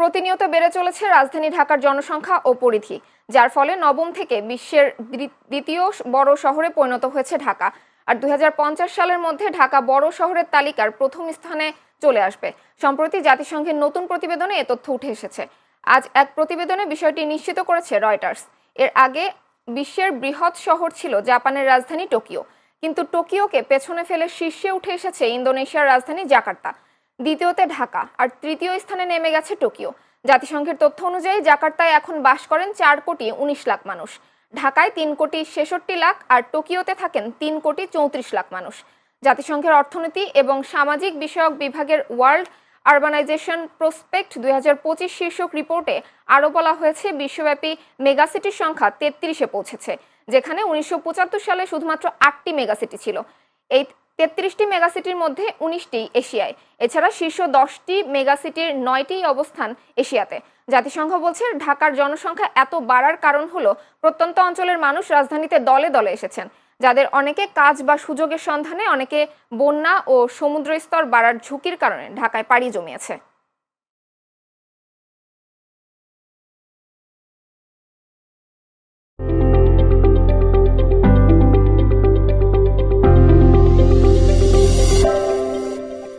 প্রতিনিয়ত বেড়ে চলেছে রাজধানী ঢাকার জনসংখ্যা ও পরিধি, যার ফলে নবম থেকে বিশ্বের দ্বিতীয় বড় শহরে পরিণত হয়েছে ঢাকা। আর দুই হাজার পঞ্চাশ সালের মধ্যে ঢাকা বড় শহরের তালিকার প্রথম স্থানে চলে আসবে। সম্প্রতি জাতিসংঘের নতুন প্রতিবেদনে এ তথ্য উঠে এসেছে। আজ এক প্রতিবেদনে বিষয়টি নিশ্চিত করেছে রয়টার্স। এর আগে বিশ্বের বৃহৎ শহর ছিল জাপানের রাজধানী টোকিও। কিন্তু টোকিওকে পেছনে ফেলে শীর্ষে উঠে এসেছে ইন্দোনেশিয়ার রাজধানী জাকার্তা। দ্বিতীয়তে ঢাকা, আর তৃতীয় স্থানে নেমে গেছে টোকিও। জাতিসংঘের তথ্য অনুযায়ী জাকার্তায় এখন বাস করেন চার কোটি উনিশ লাখ মানুষ। ঢাকায় তিন কোটি ছেষট্টি লাখ আর টোকিওতে থাকেন তিন কোটি চৌত্রিশ লাখ মানুষ। জাতিসংঘের অর্থনীতি এবং সামাজিক বিষয়ক বিভাগের ওয়ার্ল্ড আরবানাইজেশন প্রসপেক্ট দুই হাজার পঁচিশ শীর্ষক রিপোর্টে আরও বলা হয়েছে, বিশ্বব্যাপী মেগাসিটির সংখ্যা তেত্রিশে পৌঁছেছে, যেখানে উনিশশো পঁচাত্তর সালে শুধুমাত্র আটটি মেগাসিটি ছিল। এই তেত্রিশটি মেগাসিটির মধ্যে উনিশটি এশিয়ায়। এছাড়া শীর্ষ দশটি মেগাসিটির নয়টি অবস্থান এশিয়াতে। জাতিসংঘ বলছে, ঢাকার জনসংখ্যা এত বাড়ার কারণ হলো প্রত্যন্ত অঞ্চলের মানুষ রাজধানীতে দলে দলে এসেছেন, যাদের অনেকে কাজ বা সুযোগের সন্ধানে, অনেকে বন্যা ও সমুদ্র স্তর বাড়ার ঝুঁকির কারণে ঢাকায় পাড়ি জমিয়েছে।